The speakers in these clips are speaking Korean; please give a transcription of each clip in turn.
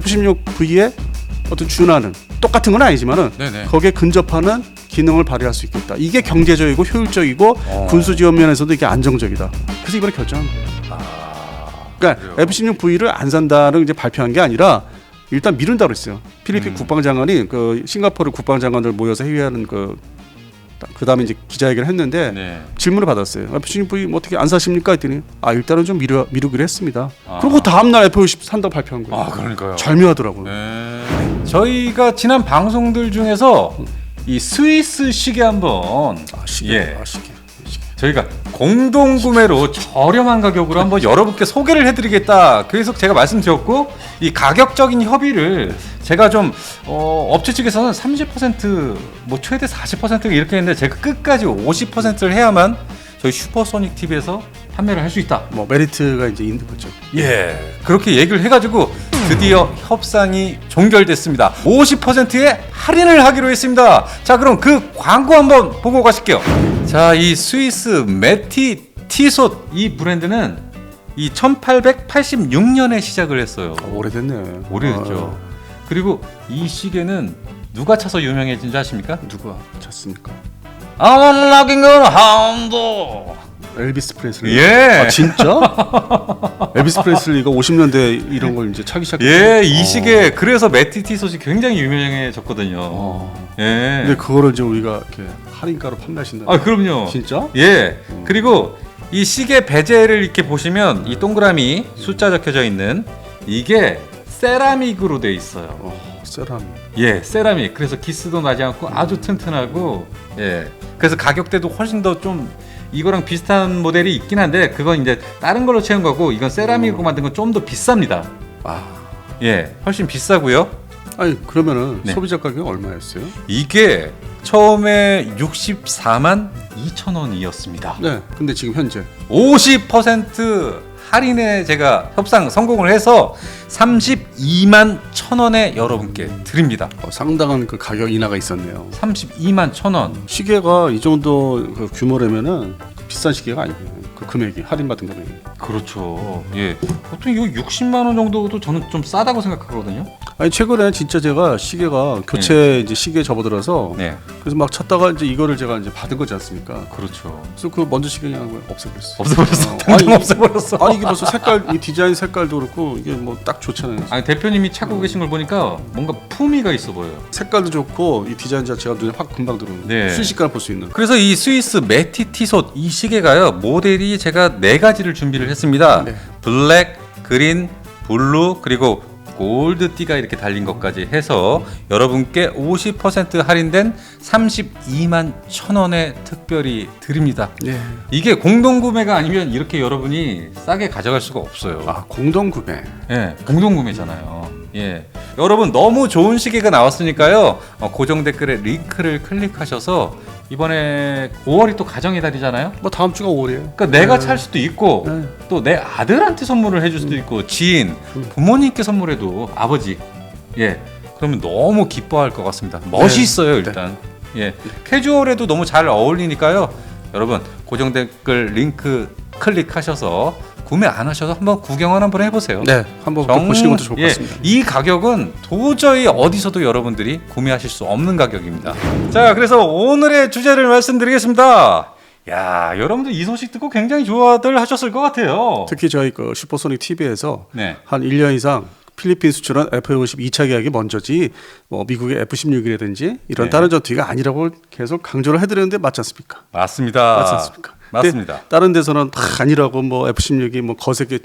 F16V에 어떤 준하는 똑같은 건 아니지만은 네네. 거기에 근접하는 기능을 발휘할 수 있겠다. 이게 경제적이고 효율적이고 어. 군수 지원 면에서도 이게 안정적이다. 그래서 이번에 결정한 거예요. 아, 그러니까 그래요? F16V를 안 산다는 이제 발표한 게 아니라 일단 미룬다고 했어요. 필리핀 음. 국방장관이 그 싱가포르 국방장관들 모여서 회의하는 그 그 다음에 이제 기자회견을 했는데 네. 질문을 받았어요. F16V 뭐 어떻게 안 사십니까? 했더니 아 일단은 좀 미루, 미루기로 했습니다. 아. 그리고 다음 날 F50 산다고 발표한 거예요. 아 그러니까요. 절묘하더라고요. 네. 저희가 지난 방송들 중에서 이 스위스 시계 한번 아 시계, 예. 아 시계. 저희가 공동 구매로 저렴한 가격으로 한번 여러분께 소개를 해드리겠다. 그래서 제가 말씀드렸고 이 가격적인 협의를 제가 좀 어, 업체 측에서는 30%뭐 최대 40% 이렇게 했는데 제가 끝까지 50%를 해야만 저희 슈퍼소닉 TV에서 판매를 할 수 있다. 뭐 메리트가 이제 있는 거죠. 예, 그렇게 얘기를 해가지고 드디어 협상이 종결됐습니다. 50%의 할인을 하기로 했습니다. 자, 그럼 그 광고 한번 보고 가실게요. 자, 이 스위스 메티 티솥 이 브랜드는 이 1886년에 시작을 했어요. 아, 오래됐네. 오래됐죠. 그리고 이 시계는 누가 차서 유명해진 줄 아십니까? 아, 누가 찼습니까? I'm looking at a hound. 엘비스 프레슬리. 예. 아 진짜? 엘비스 프레슬리가 50년대 이런 걸 이제 차기 시작했어요. 예, 이 시계 그래서 메티 티솥이 굉장히 유명해졌거든요. 어. 예. 근데 그거를 이제 우리가 이렇게 할인가로 판매하신다. 아 그럼요. 진짜? 예. 그리고 이 시계 베젤을 이렇게 보시면 이 동그라미 숫자 적혀져 있는 이게 세라믹으로 돼 있어요. 어, 세라믹. 예, 세라믹. 그래서 기스도 나지 않고 아주 튼튼하고 예. 그래서 가격대도 훨씬 더 좀 이거랑 비슷한 모델이 있긴 한데 그건 이제 다른 걸로 채운 거고 이건 세라믹으로 만든 건 좀 더 비쌉니다. 아. 예, 훨씬 비싸고요. 아니 그러면은 네. 소비자 가격이 얼마였어요? 이게 처음에 64만 2천 원이었습니다. 네. 근데 지금 현재 50% 할인에 제가 협상 성공을 해서 32만 천 원에 여러분께 드립니다. 어, 상당한 그 가격 인하가 있었네요. 32만 천 원. 시계가 이 정도 그 규모라면은 비싼 시계가 아니에요. 그 금액이 할인받은 금액이. 그렇죠. 예. 보통 이거 60만 원 정도도 저는 좀 싸다고 생각하거든요. 아니 최근에 진짜 제가 시계가 교체 이제 시계 접어들어서 네. 그래서 막 찾다가 이제 이거를 제가 이제 받은 거지 않습니까? 그렇죠. 그래서 그 먼저 시계 그냥 없애버렸어. 없애버렸어. 어, 당장 없애버렸어. 아니 이게 벌써 색깔 이 디자인 색깔도 그렇고 이게 뭐 딱 좋잖아요. 아니 대표님이 찾고 계신 걸 보니까 뭔가 품위가 있어 보여요. 색깔도 좋고 이 디자인 자체가 눈에 확 금방 들어오는. 네. 순식간에 볼 수 있는. 그래서 이 스위스 메티 티솥 이 시계가요 모델이 제가 네 가지를 준비를 했습니다. 네. 블랙, 그린, 블루 그리고 골드띠가 이렇게 달린 것까지 해서 여러분께 50% 할인된 32만 천 원에 특별히 드립니다. 네. 이게 공동 구매가 아니면 이렇게 여러분이 싸게 가져갈 수가 없어요. 아 공동 구매. 예, 공동 구매잖아요. 예. 여러분 너무 좋은 시계가 나왔으니까요. 어, 고정 댓글에 링크를 클릭하셔서 이번에 5월이 또 가정의 달이잖아요. 뭐 다음 주가 5월이에요. 그러니까 내가 찰 수도 있고 네. 또 내 아들한테 선물을 해줄 수도 있고 지인, 부모님께 선물해도 아버지, 예, 그러면 너무 기뻐할 것 같습니다. 멋있어요 일단. 예, 캐주얼에도 너무 잘 어울리니까요. 여러분 고정 댓글 링크 클릭하셔서 구매 안 하셔도 한번 구경을 한번 해보세요. 네. 한번 또 보시는 것도 좋을 것 예, 같습니다. 이 가격은 도저히 어디서도 여러분들이 구매하실 수 없는 가격입니다. 자, 그래서 오늘의 주제를 말씀드리겠습니다. 야, 여러분들 이 소식 듣고 굉장히 좋아들 하셨을 것 같아요. 특히 저희 그 슈퍼소닉 TV에서 네. 한 1년 이상 필리핀 수출한 F-50 2차 계약이 먼저지 뭐 미국의 F-16이라든지 이런 네. 다른 전투기가 아니라고 계속 강조를 해드렸는데 맞지 않습니까? 맞습니다. 맞지 않습니까? 맞습니다. 근데 다른 데서는 다 아니라고 뭐 F-16이 뭐 거세게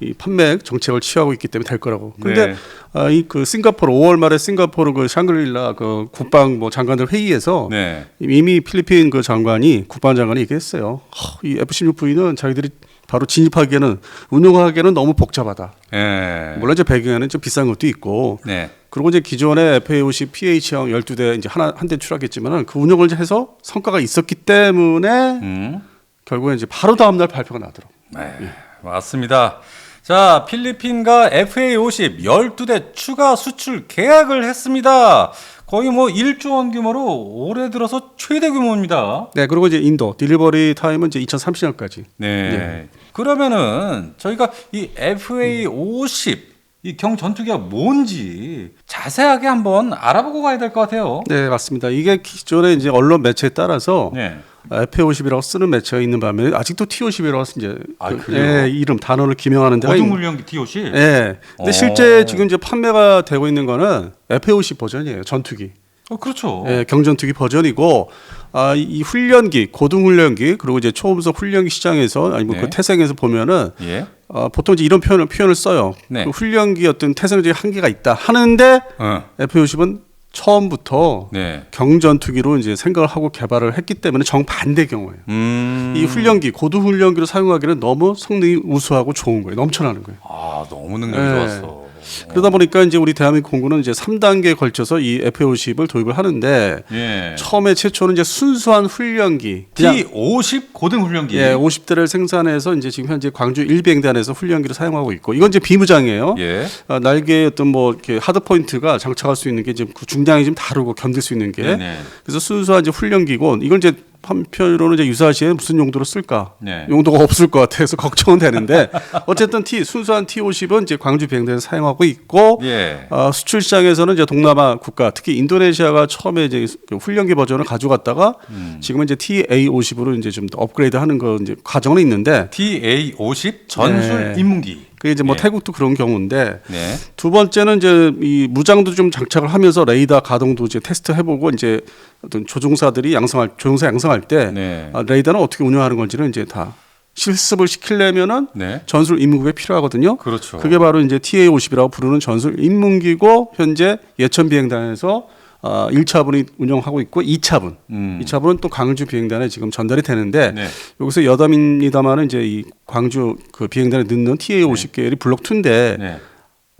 이 판매 정책을 취하고 있기 때문에 될 거라고. 근데 네. 아, 이그 싱가포르 5월 말에 싱가포르 그 샹그릴라 그 국방 뭐 장관들 회의에서 네. 이미 필리핀 그 장관이 국방 장관이 얘기했어요. 허, 이 F-16V는 자기들이 바로 진입하기에는 운용하기에는 너무 복잡하다. 예. 물론 이제 배경에는 좀 비싼 것도 있고 네. 그리고 이제 기존의 FA50 PH형 12대 이제 하나 한대 출하겠지만은 그 운영을 해서 성과가 있었기 때문에 음. 결국에 이제 바로 다음 날 발표가 나더라고. 네, 맞습니다. 자, 필리핀과 FA50 12대 추가 수출 계약을 했습니다. 거의 뭐 1조 원 규모로 올해 들어서 최대 규모입니다. 네, 그리고 이제 인도 딜리버리 타임은 이제 2030년까지. 네. 그러면은 저희가 이 FA50 이 경 전투기가 뭔지 자세하게 한번 알아보고 가야 될 것 같아요. 네, 맞습니다. 이게 기존에 이제 언론 매체에 따라서 네. F50이라고 쓰는 매체가 있는 반면에 아직도 T50이라고 이제 아, 그? 예, 이름 단어를 기명하는 데가 있는. 고등훈련기 TOC. 예. 근데 어. 실제 지금 이제 판매가 되고 있는 거는 F50 버전이에요. 전투기. 어, 그렇죠. 예, 경전투기 버전이고 아, 이- 이 훈련기, 고등훈련기 그리고 이제 초음속 훈련기 시장에서 아니면 네. 그 태생에서 보면은 예. 어, 보통 이제 이런 표현을 표현을 써요. 네. 그 훈련기 어떤 태생적인 한계가 있다 하는데 어. F50은 처음부터 네. 경전투기로 이제 생각을 하고 개발을 했기 때문에 정반대 경우예요. 음. 이 훈련기, 고등훈련기로 사용하기는 너무 성능이 우수하고 좋은 거예요. 넘쳐나는 거예요. 아, 너무 능력이 네. 좋았어. 그러다 보니까 이제 우리 대한민국 공군은 이제 3단계에 걸쳐서 이 F50을 도입을 하는데 예. 처음에 최초는 이제 순수한 훈련기 그냥 T50 고등 훈련기. 예, 50대를 생산해서 이제 지금 현재 광주 일비행단에서 훈련기를 사용하고 있고 이건 이제 비무장이에요. 예. 아, 날개에 어떤 뭐 이렇게 하드 포인트가 장착할 수 있는 게 지금 그 중량이 좀 다르고 견딜 수 있는 게 네네. 그래서 순수한 이제 훈련기고 이건 이제 한편으로는 이제 유사시에 무슨 용도로 쓸까? 네. 용도가 없을 것 같아서 걱정은 되는데 어쨌든 T 순수한 T50은 이제 광주 비행단에서 사용하고 있고 예. 어, 수출 시장에서는 이제 동남아 국가 특히 인도네시아가 처음에 이제 그 훈련기 버전을 가져갔다가 음. 지금은 이제 TA50으로 이제 좀더 업그레이드하는 거 이제 과정은 있는데 TA50 전술 네. 인문기. 그게 이제 뭐 예. 태국도 그런 경우인데 네. 두 번째는 이제 이 무장도 좀 장착을 하면서 레이더 가동도 이제 테스트 해보고 이제 어떤 조종사들이 양성할 조종사 양성할 때 네. 아, 레이더는 어떻게 운영하는 건지는 이제 다 실습을 시키려면은 네. 전술 인문기가 필요하거든요. 그렇죠. 그게 바로 이제 TA50이라고 부르는 전술 인문기고 현재 예천 비행단에서 어, 1차분이 운영하고 있고 2차분. 음. 2차분은 또 광주 비행단에 지금 전달이 되는데 네. 여기서 여담입니다만은 이제 이 광주 그 비행단에 넣는 TA50 계열이 블록 2인데 네.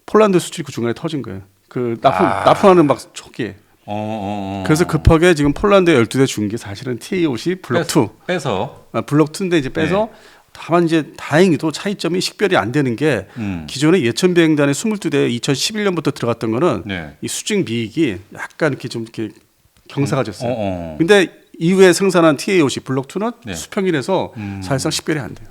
폴란드 수출이 그 중간에 터진 거예요. 그 납품 아. 납품하는 막 초기에. 어, 어, 어. 그래서 급하게 지금 폴란드에 12대 준 게 사실은 TA50 블록 2. 빼서 아, 블록 2인데 이제 빼서 네. 다만 이제 다행히도 차이점이 식별이 안 되는 게 음. 기존에 예천 비행단에 22대 2011년부터 들어갔던 거는 네. 이 수직 미익이 약간 이렇게 좀 이렇게 경사가 졌어요. 어, 어. 근데 이후에 생산한 TA50 블록 2는 네. 수평이라서 음. 사실상 식별이 안 돼요.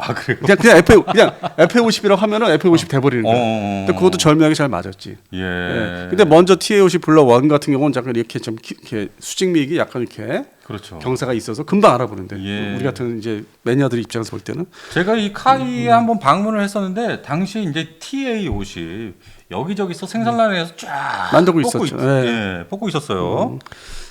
아, 그래요? 그냥 그냥 F 그냥 F50이라고 하면은 F50 돼버리는 어, 거예요. 어, 어. 근데 그것도 절묘하게 잘 맞았지. 예. 예. 근데 먼저 TA50 블록 1 같은 경우는 약간 이렇게 좀 기- 이렇게 수직 미익이 약간 이렇게 그렇죠. 경사가 있어서 금방 알아보는데 예. 우리 같은 이제 매니아들 입장에서 볼 때는 제가 이 카이에 음. 한번 방문을 했었는데 당시 이제 TA50 여기저기서 생산라인에서 쫙 만들고 있었죠. 있- 예. 음. 예, 뽑고 있었어요.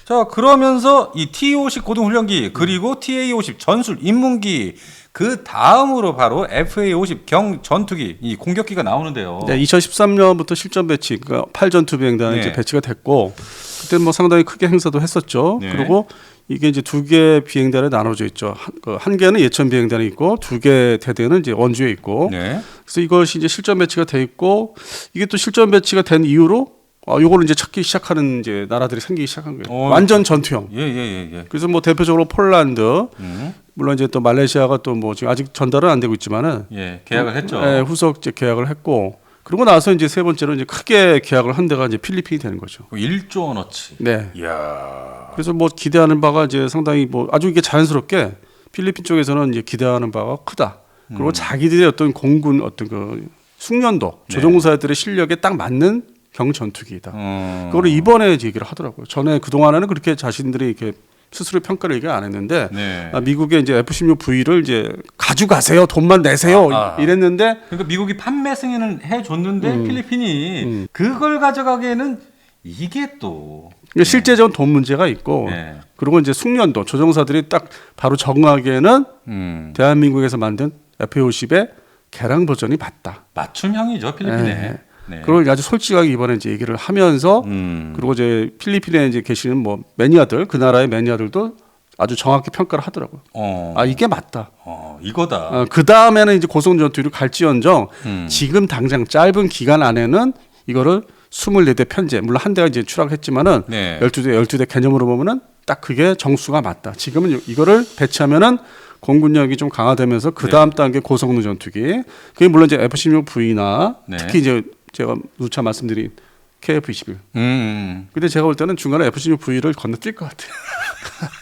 자 그러면서 이 T50 고등훈련기 그리고 TA50 전술 입문기 그 다음으로 바로 FA50 경 전투기 이 공격기가 나오는데요. 네, 2013년부터 실전 배치, 그러니까 8전투 비행단에 네. 이제 배치가 됐고 그때 뭐 상당히 크게 행사도 했었죠. 네. 그리고 이게 이제 두 개 비행단에 나눠져 있죠. 한, 그한 개는 예천 비행단에 있고 두 개 대대는 이제 원주에 있고. 네. 그래서 이것이 이제 실전 배치가 돼 있고 이게 또 실전 배치가 된 이후로 아, 요거를 이제 찾기 시작하는 이제 나라들이 생기기 시작한 거예요. 어, 완전 전투형. 예 예 예 예, 예. 그래서 뭐 대표적으로 폴란드, 음. 물론 이제 또 말레이시아가 또 뭐 지금 아직 전달은 안 되고 있지만은 예, 계약을 했죠. 예, 후속 이제 계약을 했고 그러고 나서 이제 세 번째로 이제 크게 계약을 한 데가 이제 필리핀이 되는 거죠. 1조 원어치. 네. 이야. 그래서 뭐 기대하는 바가 이제 상당히 뭐 아주 이게 자연스럽게 필리핀 쪽에서는 이제 기대하는 바가 크다. 그리고 자기들의 어떤 공군 어떤 그 숙련도 네. 조종사들의 실력에 딱 맞는 경전투기이다. 음. 그거를 이번에 얘기를 하더라고요. 전에 그 동안에는 그렇게 자신들이 이렇게 스스로 평가를 얘기 안 했는데 네. 아, 미국의 이제 F-16V를 이제 가져가세요, 돈만 내세요 아, 아. 이랬는데 그러니까 미국이 판매 승인을 해줬는데 음. 필리핀이 그걸 가져가기에는 이게 또 이게 실제적인 돈 문제가 있고 네. 그리고 이제 숙련도 조종사들이 딱 바로 적응하기에는 음, 대한민국에서 만든 F-50의 개량 버전이 맞다. 맞춤형이죠 필리핀에. 네. 네. 그걸 아주 솔직하게 이번에 이제 얘기를 하면서 음. 그리고 이제 필리핀에 이제 계시는 뭐 매니아들 그 나라의 매니아들도 아주 정확히 평가를 하더라고요. 어, 아 이게 맞다. 어, 이거다. 어, 그 다음에는 이제 고성 전투로 갈지언정 음. 지금 당장 짧은 기간 안에는 이거를 24대 편제 물론 한 대가 이제 추락했지만은 네. 12대 12대 개념으로 보면은 딱 그게 정수가 맞다. 지금은 이- 이거를 배치하면은 공군력이 좀 강화되면서 그 다음 단계 고성능 전투기 그게 물론 이제 F-16V나 네. 특히 이제 제가 누차 말씀드린 KF-21. 음, 음. 근데 제가 볼 때는 중간에 F-16V를 건너뛸 것 같아요.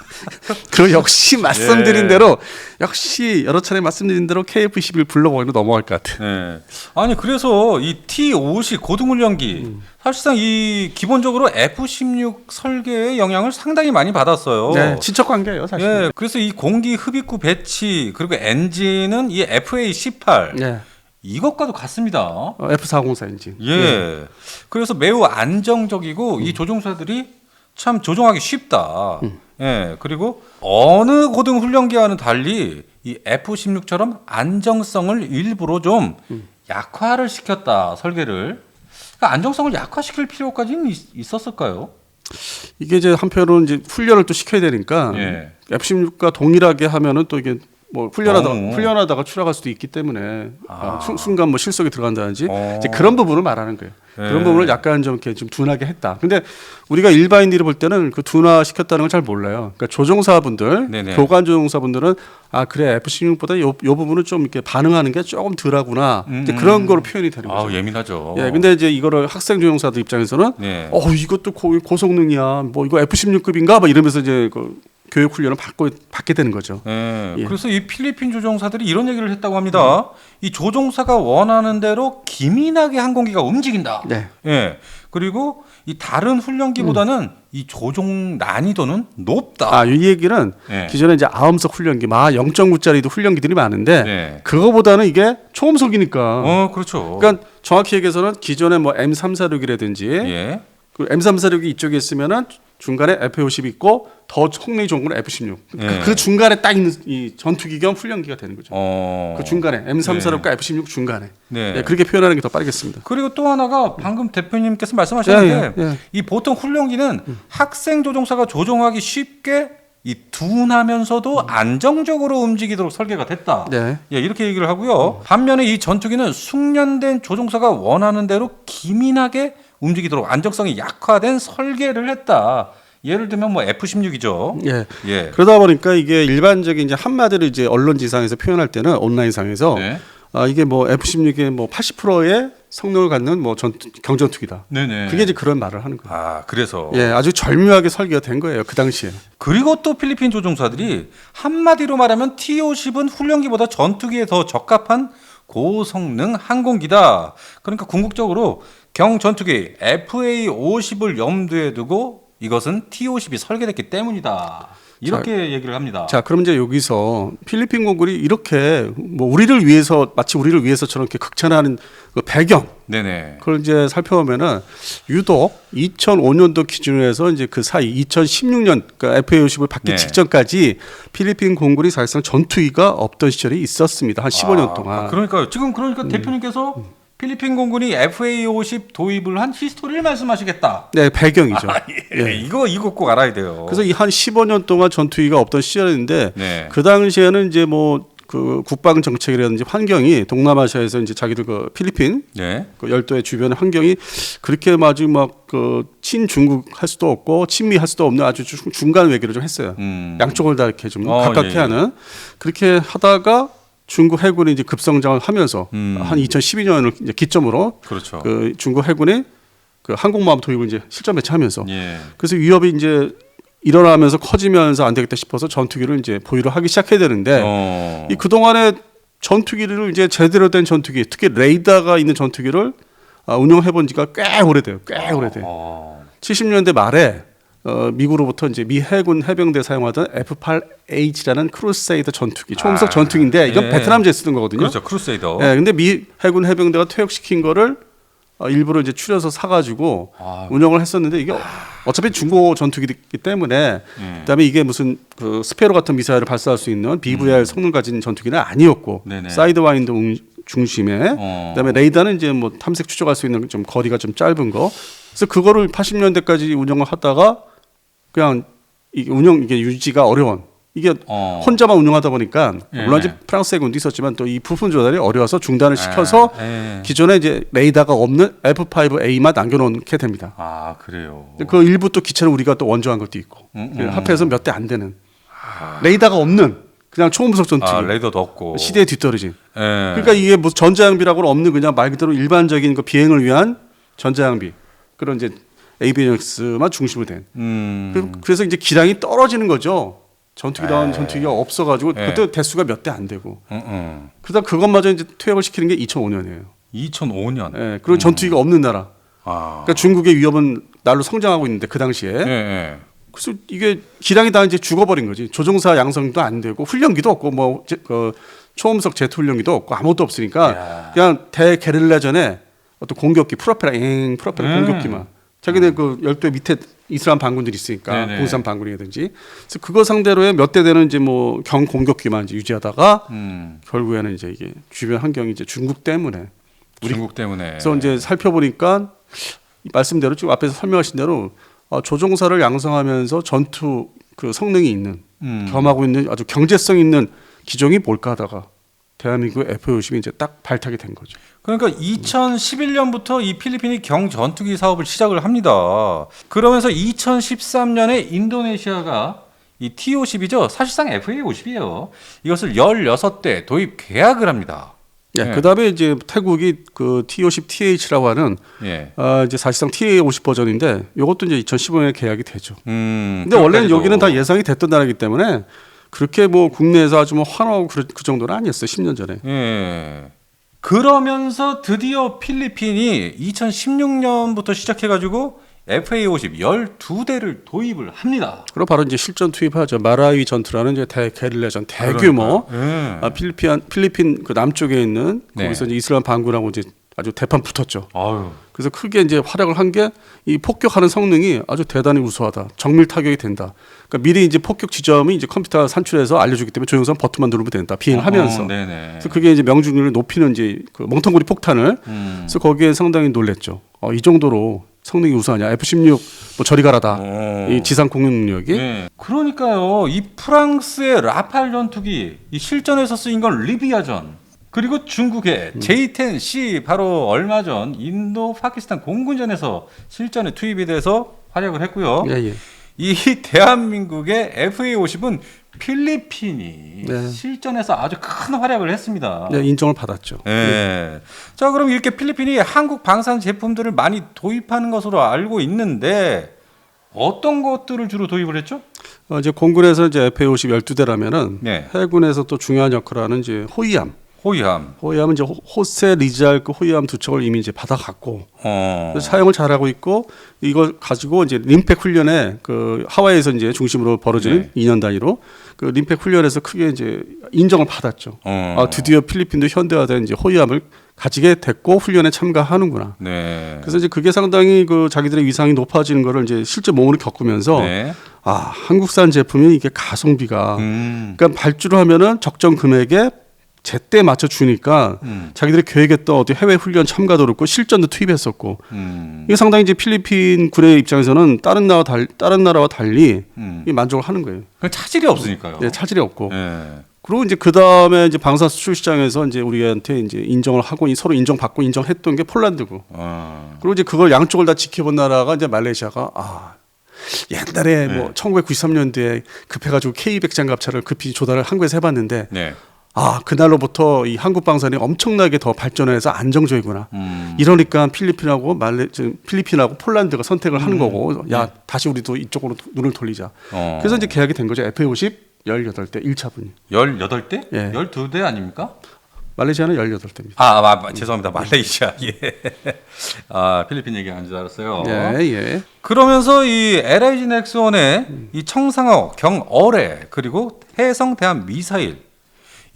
그 역시 말씀드린 예. 대로 역시 여러 차례 말씀드린 대로 KF11 불러버리고 넘어갈 것 같아. 네. 아니 그래서 이 T50 고등훈련기 사실상 이 기본적으로 F16 설계의 영향을 상당히 많이 받았어요. 네, 친척 관계예요, 사실. 예, 그래서 이 공기 흡입구 배치 그리고 엔진은 이 FA18 네. 이것과도 같습니다. 어, F404 엔진. 예. 그래서 매우 안정적이고 이 조종사들이 참 조종하기 쉽다. 예. 그리고 어느 고등 훈련기와는 달리 이 F16처럼 안정성을 일부러 좀 약화를 시켰다. 설계를. 그러니까 안정성을 약화시킬 필요까지는 있, 있었을까요? 이게 이제 한편으로는 이제 훈련을 또 시켜야 되니까 예. F16과 동일하게 하면은 또 이게 뭐 훈련하다가 어. 훈련하다가 추락할 수도 있기 때문에 아, 순- 순간 뭐 실속이 들어간다든지 어. 이제 그런 부분을 말하는 거예요. 예. 그런 부분을 약간 좀 이렇게 좀 둔하게 했다. 근데 우리가 일반인들이 볼 때는 그 둔화 시켰다는 걸 잘 몰라요. 그러니까 조종사분들, 네네. 교관 조종사분들은 아 그래 F16보다 요, 요 부분은 좀 이렇게 반응하는 게 조금 덜하구나. 이제 음, 그런 거로 표현이 되는 거죠. 아, 예민하죠. 예, 근데 이제 이거를 학생 조종사들 입장에서는 네. 어 이것도 고, 고성능이야. 뭐 이거 F16급인가? 막 이러면서 이제 그 교육 훈련을 받고 받게 되는 거죠. 예. 예. 그래서 이 필리핀 조종사들이 이런 얘기를 했다고 합니다. 이 조종사가 원하는 대로 기민하게 항공기가 움직인다. 네. 예. 그리고 이 다른 훈련기보다는 이 조종 난이도는 높다. 아, 이 얘기는 예. 기존에 이제 아음석 훈련기, 마 0.9짜리도 훈련기들이 많은데 네. 그거보다는 이게 초음속이니까. 어, 그렇죠. 그러니까 정확히 얘기해서는 기존에 뭐 M346이라든지 예. 그 M346이 이쪽에 있으면은 중간에 F50 있고 더 좋은 건 F16. 예. 그, 그 중간에 딱 있는 이 전투기 겸 훈련기가 되는 거죠. 어. 그 중간에 M346과 F16 중간에. 네. 예, 그렇게 표현하는 게 더 빠르겠습니다. 그리고 또 하나가 방금 대표님께서 말씀하셨는데 예, 예, 예. 이 보통 훈련기는 학생 조종사가 조종하기 쉽게 이 둔하면서도 안정적으로 움직이도록 설계가 됐다. 네. 예, 이렇게 얘기를 하고요. 반면에 이 전투기는 숙련된 조종사가 원하는 대로 기민하게 움직이도록 안정성이 약화된 설계를 했다. 예를 들면 뭐 F16이죠. 예. 예. 그러다 보니까 이게 일반적인 이제 한마디로 이제 언론 지상에서 표현할 때는 온라인상에서 네. 아 이게 뭐 F16의 뭐 80%의 성능을 갖는 뭐 전, 경전투기다. 네네. 그게 이제 그런 말을 하는 거예요. 아, 그래서 예, 아주 절묘하게 설계가 된 거예요 그 당시에. 그리고 또 필리핀 조종사들이 한마디로 말하면 T-50은 훈련기보다 전투기에 더 적합한 고성능 항공기다. 그러니까 궁극적으로 경 전투기 FA-50을 염두에 두고 이것은 T-50이 설계됐기 때문이다. 이렇게 얘기를 합니다. 자, 그럼 이제 여기서 필리핀 공군이 이렇게 뭐 우리를 위해서 마치 우리를 위해서처럼 이렇게 극찬하는 그 배경 네네. 그걸 이제 살펴보면은 유독 2005년도 기준으로 해서 이제 그 사이 2016년 그러니까 FA50을 받기 네. 직전까지 필리핀 공군이 사실상 전투기가 없던 시절이 있었습니다. 한 15년 아, 동안. 아, 그러니까요. 지금 그러니까 대표님께서 필리핀 공군이 FA-50 도입을 한 히스토리를 말씀하시겠다. 네, 배경이죠. 예. 이거 이거 꼭 알아야 돼요. 그래서 이 한 15년 동안 전투기가 없던 시절인데 네. 그 당시에는 이제 뭐 그 국방 정책이라든지 환경이 동남아시아에서 이제 자기들 그 필리핀 네. 그 열도의 주변의 환경이 그렇게 아주 막그 친중국 할 수도 없고 친미 할 수도 없는 아주 중- 중간 외교를 좀 했어요. 음. 양쪽을 다 이렇게 좀 어, 가깝게 예, 예. 하는 그렇게 하다가 중국 해군이 이제 급성장을 하면서 음. 한 2012년을 이제 기점으로 그렇죠. 그 중국 해군이 그 항공모함 도입을 이제 실전 배치하면서 예. 그래서 위협이 이제 일어나면서 커지면서 안 되겠다 싶어서 전투기를 이제 보유를 하기 시작해야 되는데 어. 이 그 동안에 전투기를 이제 제대로 된 전투기, 특히 레이더가 있는 전투기를 아, 운영해 본 지가 꽤 오래돼요. 꽤 오래돼 요. 어. 70년대 말에 어, 미국으로부터 이제 미 해군 해병대 사용하던 F-8H라는 크루세이더 전투기, 초음속 아, 전투기인데 이건 예. 베트남제에 쓰는 거거든요. 그렇죠. 크루세이더. 예, 근데 미 해군 해병대가 퇴역시킨 거를 어, 일부러 이제 추려서 사가지고 아. 운영을 했었는데 이게 어차피 중고 전투기이기 때문에 예. 그다음에 이게 무슨 그 스페로 같은 미사일을 발사할 수 있는 BVR 성능 가진 전투기는 아니었고 음. 네네. 사이드 와인드 웅- 중심에 어. 그다음에 레이더는 이제 뭐 탐색 추적할 수 있는 좀 거리가 좀 짧은 거 그래서 그거를 80년대까지 운영을 하다가 그냥 이게 운영 이게 유지가 어려운 이게 어. 혼자만 운영하다 보니까 예. 물론 이제 프랑스 해군도 있었지만 또 이 부품 조달이 어려워서 중단을 시켜서 예. 기존에 이제 레이더가 없는 F5A만 남겨놓게 됩니다. 아 그래요. 그 일부 또 기체는 우리가 또 원조한 것도 있고 음, 음. 합해서 몇 대 안 되는 레이더가 없는 그냥 초음속 전투기 아 레이더도 없고. 시대에 뒤떨어진 예. 그러니까 이게 뭐 전자장비라고는 없는 그냥 말 그대로 일반적인 그 비행을 위한 전자장비 그런 이제 ABNX만 중심으로 된. 음. 그- 그래서 이제 기량이 떨어지는 거죠. 전투기 나온 에이. 전투기가 없어가지고 네. 그때 대수가 몇 대 안 되고. 음, 음. 그러다 그것마저 이제 퇴역을 시키는 게 2005년이에요. 2005년. 예, 그리고 전투기가 없는 나라. 아. 그러니까 중국의 위협은 날로 성장하고 있는데 그 당시에. 예, 예. 그래서 이게 기량이 다 이제 죽어버린 거지. 조종사 양성도 안 되고 훈련기도 없고 뭐 제- 그 초음속 제트 훈련기도 없고 아무것도 없으니까 야. 그냥 대 게릴라전에 어떤 공격기 프로펠러 엥 프로펠러 음. 공격기만. 자기네 그 열도 밑에 이슬람 반군들이 있으니까 네네. 공산 반군이라든지 그래서 그거 상대로의 몇 대 되는 이제 뭐 경 공격기만 이제 유지하다가 음. 결국에는 이제 이게 주변 환경이 이제 중국 때문에 중국 때문에. 그래서 이제 살펴보니까 이 말씀대로 지금 앞에서 설명하신 대로 어, 조종사를 양성하면서 전투 그 성능이 있는 음. 겸하고 있는 아주 경제성 있는 기종이 뭘까 하다가 대한민국 F-50이 이제 딱 발탁이 된 거죠. 그러니까 2011년부터 이 필리핀이 경 전투기 사업을 시작을 합니다. 그러면서 2013년에 인도네시아가 이 T-50이죠. 사실상 FA-50이에요. 이것을 16대 도입 계약을 합니다. 예, 네. 그다음에 이제 태국이 그 T-50 TH라고 하는 예. 아 이제 사실상 TA-50 버전인데 이것도 이제 2015년에 계약이 되죠. 음. 근데 원래는. 여기는 다 예상이 됐던 나라이기 때문에 그렇게 뭐 국내에서 아주 뭐 환호하고 그, 그 정도는 아니었어요. 10년 전에. 예. 그러면서 드디어 필리핀이 2016년부터 시작해가지고 FA-50 12대를 도입을 합니다. 그리고 바로 이제 실전 투입하죠. 마라위 전투라는 이제 대게릴라전 대규모 그러니까요. 예. 아, 필리핀 필리핀 그 남쪽에 있는 네. 거기서 이제 이슬람 반군하고 이제 아주 대판 붙었죠. 아유. 그래서 크게 이제 활약을 한 게 이 폭격하는 성능이 아주 대단히 우수하다. 정밀 타격이 된다. 그러니까 미리 이제 폭격 지점이 이제 컴퓨터 산출해서 알려주기 때문에 조영선 버튼만 누르면 된다. 비행하면서. 어, 네네. 그래서 그게 이제 명중률을 높이는 이제 그 멍텅구리 폭탄을 음. 그래서 거기에 상당히 놀랬죠. 어, 이 정도로 성능이 우수하냐. F16 뭐 저리 가라다. 어. 이 지상 공격 능력이 예. 그러니까요. 이 프랑스의 라팔 전투기 이 실전에서 쓰인 건 리비아전. 그리고 중국의 음. J-10C 바로 얼마 전 인도 파키스탄 공군전에서 실전에 투입이 돼서 활약을 했고요. 예, 예. 이 대한민국의 FA-50은 필리핀이 네. 실전에서 아주 큰 활약을 했습니다. 네, 인정을 받았죠. 예. 자, 그럼 이렇게 필리핀이 한국 방산 제품들을 많이 도입하는 것으로 알고 있는데 어떤 것들을 주로 도입을 했죠? 어, 이제 공군에서 이제 F-50 12대라면은 네. 해군에서 또 중요한 역할을 하는 이제 호위함. 호위함. 호위함은 이제 호- 호세 리잘크 호위함 두 척을 이미 이제 받아갔고 어. 사용을 잘하고 있고 이걸 가지고 이제 림팩 훈련에 그 하와이에서 이제 중심으로 벌어지는 네. 2년 단위로 그 림팩 훈련에서 크게 이제 인정을 받았죠. 어. 아, 드디어 필리핀도 현대화된 이제 호위함을 가지게 됐고 훈련에 참가하는구나. 네. 그래서 이제 그게 상당히 그 자기들의 위상이 높아지는 거를 이제 실제 몸으로 겪으면서 네. 아 한국산 제품이 이게 가성비가 음. 그러니까 발주를 하면은 적정 금액에 제때 맞춰 주니까 음. 자기들이 계획했던 어디 해외 훈련 참가도 그렇고 실전도 투입했었고 음. 이게 상당히 이제 필리핀 군의 입장에서는 다른 나라 달, 다른 나라와 달리 음. 이 만족을 하는 거예요. 그 차질이 없으니까요. 네, 차질이 없고. 예. 그리고 이제 그 다음에 이제 방사 수출 시장에서 이제 우리한테 이제 인정을 하고 이 서로 인정받고 인정했던 게 폴란드고. 어. 그리고 이제 그걸 양쪽을 다 지켜본 나라가 이제 말레이시아가 아 옛날에 뭐 1993년도에 급해가지고 K200 장갑차를 급히 조달을 한국에서 해봤는데 네. 아 그날로부터 이 한국 방산이 엄청나게 더 발전해서 안정적이구나. 음. 이러니까 필리핀하고 말레 지금 필리핀하고 폴란드가 선택을 하는 거고 야 다시 우리도 이쪽으로 눈을 돌리자. 어. 그래서 이제 계약이 된 거죠. F50 18대 1차분이. 18대? 예. 12대 아닙니까? 말레이시아는 18대입니다. 아, 아, 아, 죄송합니다. 말레이시아. 예. 아, 필리핀 얘기하는 줄 알았어요. 예, 예. 그러면서 이 LIG 넥스원의 이 청상어, 경어뢰 그리고 해성 대한 미사일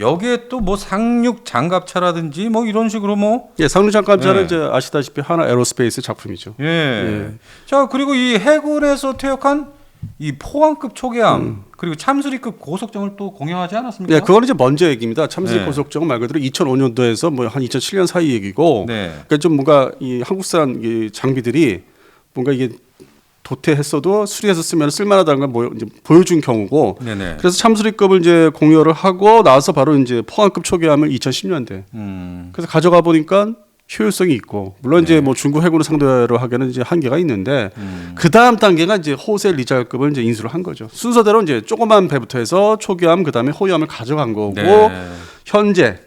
여기에 또 뭐 상륙 장갑차라든지 뭐 이런 식으로 뭐 예, 상륙 장갑차는 예. 이제 아시다시피 하나 에로스페이스 작품이죠. 예. 예. 자, 그리고 이 해군에서 퇴역한 이 포항급 초계함 그리고 참수리급 고속정을 또 공유하지 않았습니까? 예, 그거는 이제 먼저 얘기입니다. 참수리 네. 고속정 말 그대로 2005년도에서 뭐 한 2007년 사이 얘기고 네. 그러니까 좀 뭔가 이 한국산 이 장비들이 뭔가 이게 도태했어도 수리해서 쓰면 쓸만하다는 걸 보여준 경우고 네네. 그래서 참수리급을 이제 공유를 하고 나서 바로 이제 포항급 초기함을 2010년대 음. 그래서 가져가 보니까 효율성이 있고 물론 네. 이제 뭐 중국 해군을 상대로 하기에는 이제 한계가 있는데 음. 그 다음 단계가 이제 호세 리잘급을 이제 인수를 한 거죠 순서대로 이제 조그만 배부터 해서 초기함 그 다음에 호위함을 가져간 거고 네. 현재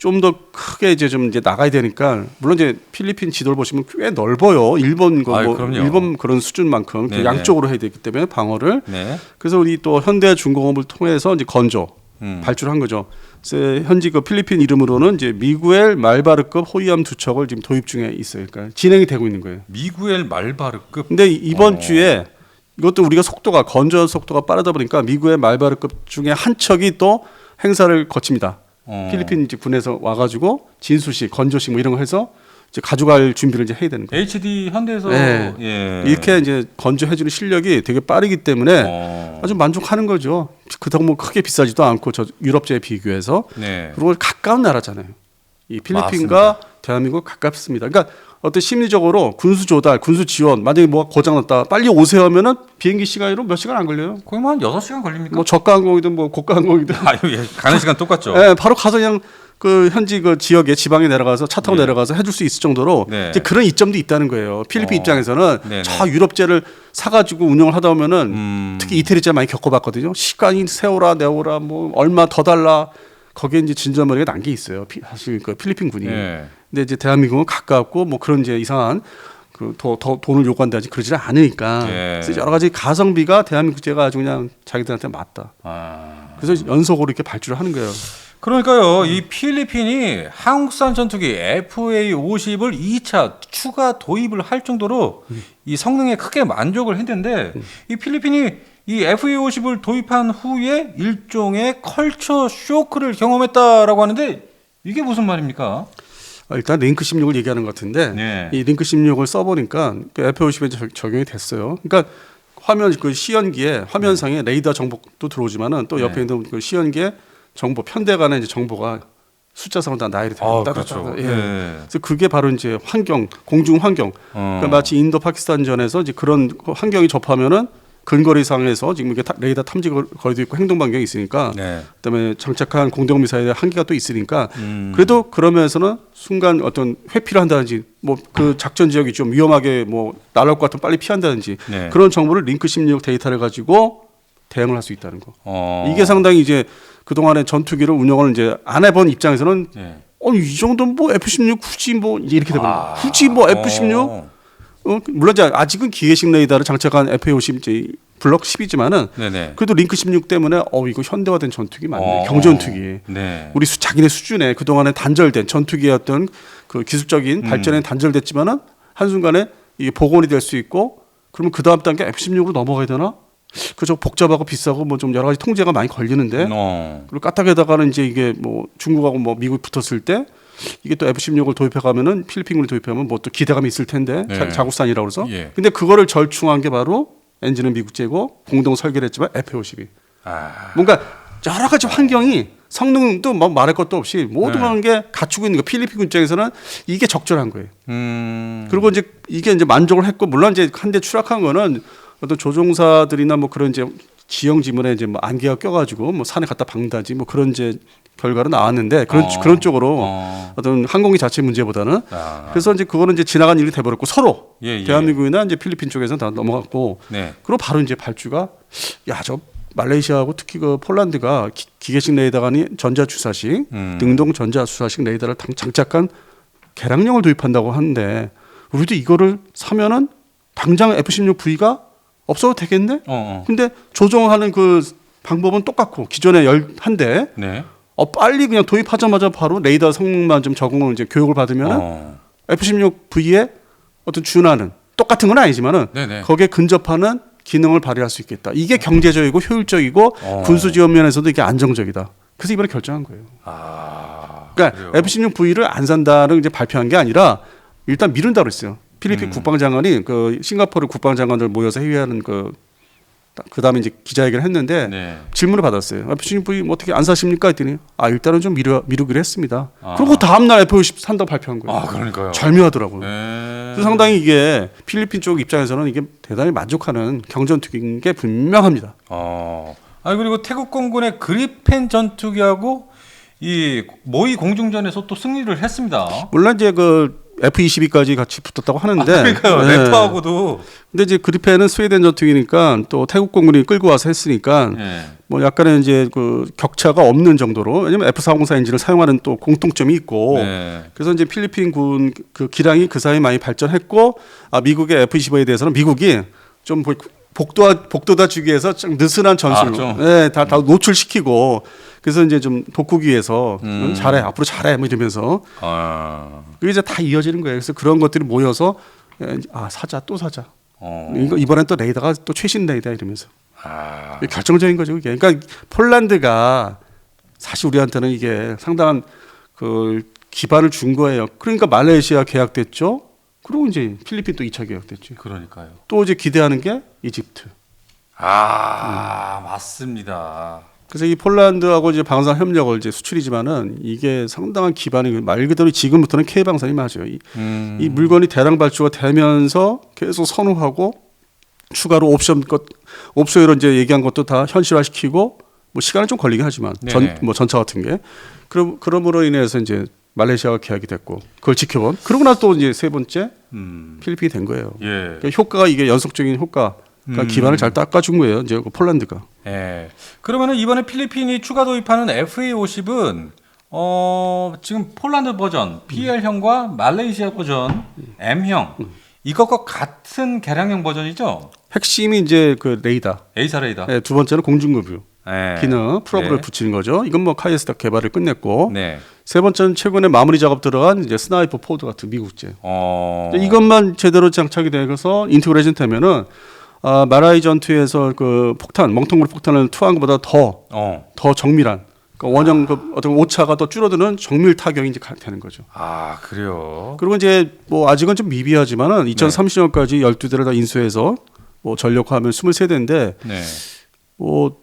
좀 더 크게 이제 좀 이제 나가야 되니까 물론 이제 필리핀 지도를 보시면 꽤 넓어요. 일본 거 뭐. 일본 그런 수준만큼 그 네네. 양쪽으로 해야 되기 때문에 방어를 네. 그래서 우리 또 현대 중공업을 통해서 이제 건조 음. 발주를 한 거죠. 그래서 현지 그 필리핀 이름으로는 이제 미구엘 말바르급 호위함 두 척을 지금 도입 중에 있어요. 그러니까 진행이 되고 있는 거예요. 미구엘 말바르급. 근데 이- 이번 어. 주에 이것도 우리가 속도가 건조 속도가 빠르다 보니까 미구의 말바르급 중에 한 척이 또 행사를 거칩니다. 어. 필리핀 이제 군에서 와가지고 진수식, 건조식 뭐 이런 걸 해서 이제 가져갈 준비를 이제 해야 되는 거예요. HD 현대에서 네. 예. 이렇게 이제 건조해주는 실력이 되게 빠르기 때문에 어. 아주 만족하는 거죠. 그렇다고 뭐 크게 비싸지도 않고 저 유럽제에 비교해서 네. 그리고 가까운 나라잖아요. 이 필리핀과 맞습니다. 대한민국 가깝습니다. 그러니까 어떤 심리적으로 군수 조달, 군수 지원, 만약에 뭐가 고장 났다, 빨리 오세요 하면은 비행기 시간으로 몇 시간 안 걸려요. 거의 뭐한 6시간 걸립니까? 뭐 저가 항공이든 뭐 고가 항공이든 아유, 예. 가는 시간 똑같죠. 예, 바로 가서 그냥 그 현지 그 지역에 지방에 내려가서 차 타고 네. 내려가서 해줄 수 있을 정도로 네. 이제 그런 이점도 있다는 거예요. 필리핀 어. 입장에서는 네네. 저 유럽제를 사가지고 운영을 하다 보면은 음. 특히 이태리제 많이 겪어봤거든요. 시간이 세오라 내오라 뭐 얼마 더 달라 거기에 이제 진절머리가 난 게 있어요. 피- 사실 그 필리핀 군이. 예. 근데 이제 대한민국은 가깝고 뭐 그런 이제 이상한 그더 더 돈을 요구한다든지 그러지 않으니까 예. 그래서 여러 가지 가성비가 대한민국 제가 아주 그냥 자기들한테 맞다. 아. 그래서 연속으로 이렇게 발주를 하는 거예요. 그러니까요, 이 필리핀이 한국산 전투기 FA50을 2차 추가 도입을 할 정도로 이 성능에 크게 만족을 했는데 이 필리핀이 이 FA50을 도입한 후에 일종의 컬처 쇼크를 경험했다라고 하는데 이게 무슨 말입니까? 어, 일단 링크 16을 얘기하는 것 같은데 네. 이 링크 16을 써보니까 그 F50에 적용이 됐어요. 그러니까 화면 그 시연기에 화면상에 레이더 정보도 들어오지만은 또 옆에 네. 있는 그 시연기에 정보 편대 간의 이제 정보가 숫자상으로 다 나열이 돼요. 아. 그렇죠. 예. 네. 그래서 그게 바로 이제 환경, 공중 환경. 어. 그러니까 마치 인도 파키스탄전에서 이제 그런 그 환경이 접하면은 근거리상에서 지금 이게 타- 레이더 탐지 거- 거리도 있고 행동 반경이 있으니까 네. 그다음에 장착한 공대공 미사일의 한계가 또 있으니까 음. 그래도 그러면서는 순간 어떤 회피를 한다든지 뭐 그 작전 지역이 좀 위험하게 뭐 날아올 것 같으면 빨리 피한다든지 네. 그런 정보를 링크 16 데이터를 가지고 대응을 할 수 있다는 거. 어. 이게 상당히 이제 그 동안에 전투기를 운영을 이제 안 해본 입장에서는 네. 어이 정도는 뭐 F16 굳이 뭐 이렇게 되는 아. 굳이 뭐 F16 어. 어, 물론 이제 아직은 기계식 레이더를 장착한 FA50 이제 블럭 10이지만은 네네. 그래도 링크 16 때문에 어 이거 현대화된 전투기 맞네 어. 경전투기. 네. 우리 수, 자기네 수준에 그 동안에 단절된 전투기의 어떤 그 기술적인 음. 발전에 단절됐지만은 한 순간에 이게 복원이 될 수 있고 그러면 그 다음 단계 F16으로 넘어가야 되나? 그저 복잡하고 비싸고 뭐 좀 여러 가지 통제가 많이 걸리는데 어. 그리고 까딱에다가는 이제 이게 뭐 중국하고 뭐 미국이 붙었을 때 이게 또 F16을 도입해 가면은 필리핀군이 도입하면 뭐 또 기대감이 있을 텐데 네. 자, 자국산이라고 그래서 예. 근데 그거를 절충한 게 바로 엔진은 미국제고 공동 설계를 했지만 F52 아. 뭔가 여러 가지 환경이 성능도 뭐 말할 것도 없이 모든 네. 게 갖추고 있는 거 필리핀 입장에서는 이게 적절한 거예요. 음. 그리고 이제 이게 이제 만족을 했고 물론 이제 한 대 추락한 거는 어떤 조종사들이나 뭐 그런 이제 지형 지문에 이제 뭐 안개가 껴가지고 뭐 산에 갖다 박는다지 뭐 그런 이제 결과로 나왔는데 그런 어. 그런 쪽으로 어. 어떤 항공기 자체 문제보다는 아. 그래서 이제 그거는 이제 지나간 일이 돼버렸고 서로 예, 예. 대한민국이나 이제 필리핀 쪽에서 다 넘어갔고 네. 그리고 바로 이제 발주가 야 저 말레이시아하고 특히 그 폴란드가 기, 기계식 레이더가 아닌 전자 주사식 음. 능동 전자 주사식 레이더를 당- 장착한 개량형을 도입한다고 하는데 우리도 이거를 사면은 당장 F16V가 없어도 되겠네? 어, 어. 근데 조정하는 그 방법은 똑같고 기존에 열한대 네. 어 빨리 그냥 도입하자마자 바로 레이더 성능만 좀 적응을 이제 교육을 받으면은 어. F16V에 어떤 준하는 똑같은 건 아니지만은 네네. 거기에 근접하는 기능을 발휘할 수 있겠다. 이게 경제적이고 효율적이고 어. 군수 지원 면에서도 이게 안정적이다. 그래서 이번에 결정한 거예요. 아. 그러니까 그래요? F16V를 안 산다는 이제 발표한 게 아니라 일단 미룬다고 그랬어요. 필리핀 음. 국방장관이 그 싱가포르 국방장관들 모여서 회의하는 그 그다음에 이제 기자회견을 했는데 네. 질문을 받았어요. F16V 뭐 어떻게 안 사십니까? 했더니 아 일단은 좀 미루 미루기로 했습니다. 아. 그리고 다음 날 F50 산다고 발표한 거예요. 아, 그러니까요. 절묘하더라고요. 네. 상당히 이게 필리핀 쪽 입장에서는 이게 대단히 만족하는 경전투기인 게 분명합니다. 어. 아 그리고 태국 공군의 그리펜 전투기하고 이 모의 공중전에서 또 승리를 했습니다. 물론 이제 그 F22까지 같이 붙었다고 하는데. 그러니까요. 네. 네토하고도 근데 이제 그리펜은 스웨덴 전투기니까 또 태국 공군이 끌고 와서 했으니까 예. 뭐 약간의 이제 그 격차가 없는 정도로 왜냐면 F404 엔진을 사용하는 또 공통점이 있고 네. 그래서 이제 필리핀 군 그 기량이 그 사이 많이 발전했고 아 미국의 F25에 대해서는 미국이 좀 복- 복도화 복도다 주기 위해서 좀 느슨한 전술로 아, 좀. 네, 다, 다 노출시키고 그래서 이제 좀 돋구기 위해서 음. 잘해 앞으로 잘해 뭐 이러면서 아. 그게 이제 다 이어지는 거예요. 그래서 그런 것들이 모여서 에, 아 사자 또 사자 어. 이거 이번엔 또 레이더가 또 최신 레이더 이러면서 아. 이게 결정적인 거죠. 그게. 그러니까 폴란드가 사실 우리한테는 이게 상당한 그 기반을 준 거예요. 그러니까 말레이시아 계약됐죠. 그리고 이제 필리핀 또 2차 계약됐죠. 그러니까요. 또 이제 기대하는 게 이집트. 아, 맞습니다. 그래서 이 폴란드하고 이제 방산 협력을 이제 수출이지만은 이게 상당한 기반이 말 그대로 지금부터는 K 방산이 맞아요. 이, 음. 이 물건이 대량 발주가 되면서 계속 선호하고 추가로 옵션 것 옵션 이런 이제 얘기한 것도 다 현실화시키고 뭐 시간은 좀 걸리긴 하지만 전 네네. 뭐 전차 같은 게 그럼 그러므로 인해서 이제 말레이시아가 계약이 됐고 그걸 지켜본 그러고 나서 또 이제 세 번째 음. 필리핀이 된 거예요. 예. 그러니까 효과가 이게 연속적인 효과 가 음. 기반을 잘 닦아준 거예요. 이제 그 폴란드가. 예. 그러면은 이번에 필리핀이 추가 도입하는 FA50은 어, 지금 폴란드 버전 PL형과 말레이시아 버전 M형 이것과 같은 개량형 버전이죠? 핵심이 이제 그 레이더. 에이사 레이더. 네, 두 번째는 공중급유 예. 기능 프로브를 네. 붙이는 거죠. 이건 뭐 카이에스타 개발을 끝냈고 네. 세 번째는 최근에 마무리 작업 들어간 이제 스나이퍼 포드 같은 미국제. 어. 이것만 제대로 장착이 돼서 인테그레이션 되면은 아, 마라이 전투에서 그 폭탄 멍텅구리 폭탄을 투하한 것보다 더더 어. 정밀한 그러니까 원형 그 어떤 오차가 더 줄어드는 정밀 타격이 이제 가- 되는 거죠. 아, 그래요. 그리고 이제 뭐 아직은 좀 미비하지만은 2030년까지 12대를 다 인수해서 뭐 전력화하면 23대인데 네. 뭐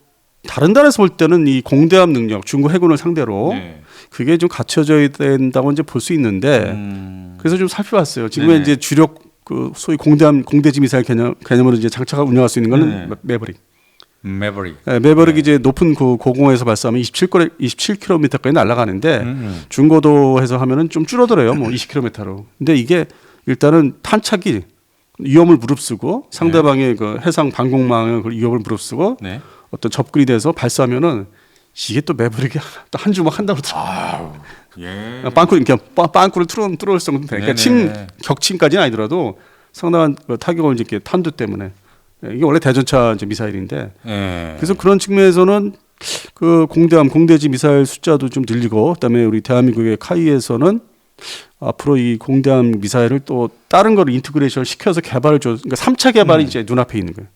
다른 나라에서 볼 때는 이 공대함 능력 중국 해군을 상대로 네. 그게 좀 갖춰져야 된다고 이제 볼 수 있는데 음. 그래서 좀 살펴봤어요. 네네. 이제 주력 그 소위 공대함 공대지 미사일 개념 개념으로 이제 장착을 운영할 수 있는 거는 네네. 매버릭. 매버릭. 예, 매버릭이 이제 높은 그 고공에서 발사하면 27 27km까지 날아가는데 음. 중고도에서 하면은 좀 줄어들어요. 뭐 20km로. 근데 이게 일단은 탄착이 위험을 무릅쓰고 상대방의 그 해상 방공망의 그 위험을 무릅쓰고 네. 어떤 접근이 돼서 발사하면은 이게 또 매버릭이 또한 주먹 한다고. 예. 빵꾸 이렇게 빵- 빵꾸를 뚫어 뚫을 정도 되니까 네네. 침 격침까지는 아니더라도 상당한 그 타격을 이렇게 탄두 때문에 예, 이게 원래 대전차 이제 미사일인데 예. 그래서 그런 측면에서는 그 공대함 공대지 미사일 숫자도 좀 늘리고 그다음에 우리 대한민국의 카이에서는 앞으로 이 공대함 미사일을 또 다른 거를 인테그레이션 시켜서 개발을 줘 그러니까 3차 개발이 음. 이제 눈앞에 있는 거예요.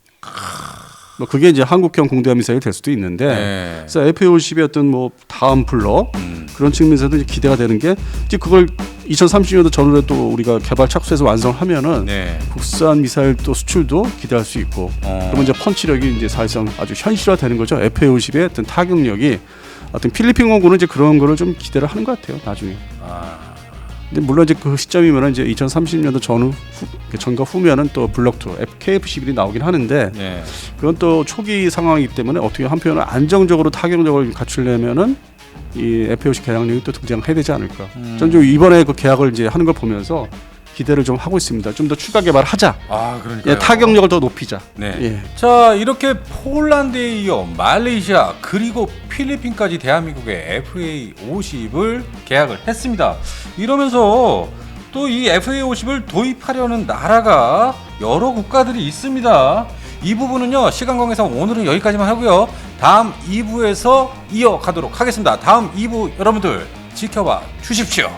뭐 그게 이제 한국형 공대함 미사일 될 수도 있는데 네. 그래서 FA50의 어떤 뭐 다음 블럭 음. 그런 측면에서도 이제 기대가 되는 게 이제 그걸 2030년도 전후에 또 우리가 개발 착수해서 완성하면은 네. 국산 미사일 또 수출도 기대할 수 있고 어. 그러면 이제 펀치력이 이제 사실상 아주 현실화되는 거죠. FA50의 어떤 타격력이 어떤 필리핀 공군은 이제 그런 거를 좀 기대를 하는 것 같아요. 나중에. 아. 근데 물론 이제 그 시점이면은 이제 2030년도 전후 후, 그 전과 후면은 또 블록 2 KF11이 나오긴 하는데 네. 그건 또 초기 상황이기 때문에 어떻게 한편은 안정적으로 타격력을 갖추려면은 이 F50 개량력이 또 등장해야 되지 않을까. 음. 저는 좀 이번에 그 계약을 이제 하는 걸 보면서 기대를 좀 하고 있습니다. 좀 더 추가 개발하자. 아, 그러니까 예, 타격력을 더 높이자. 네. 예. 자, 이렇게 폴란드에 이어 말레이시아 그리고 필리핀까지 대한민국의 FA50을 계약을 했습니다. 이러면서 또 이 FA50을 도입하려는 나라가 여러 국가들이 있습니다. 이 부분은요, 시간 관계상 오늘은 여기까지만 하고요. 다음 2부에서 이어가도록 하겠습니다. 다음 2부 여러분들 지켜봐 주십시오.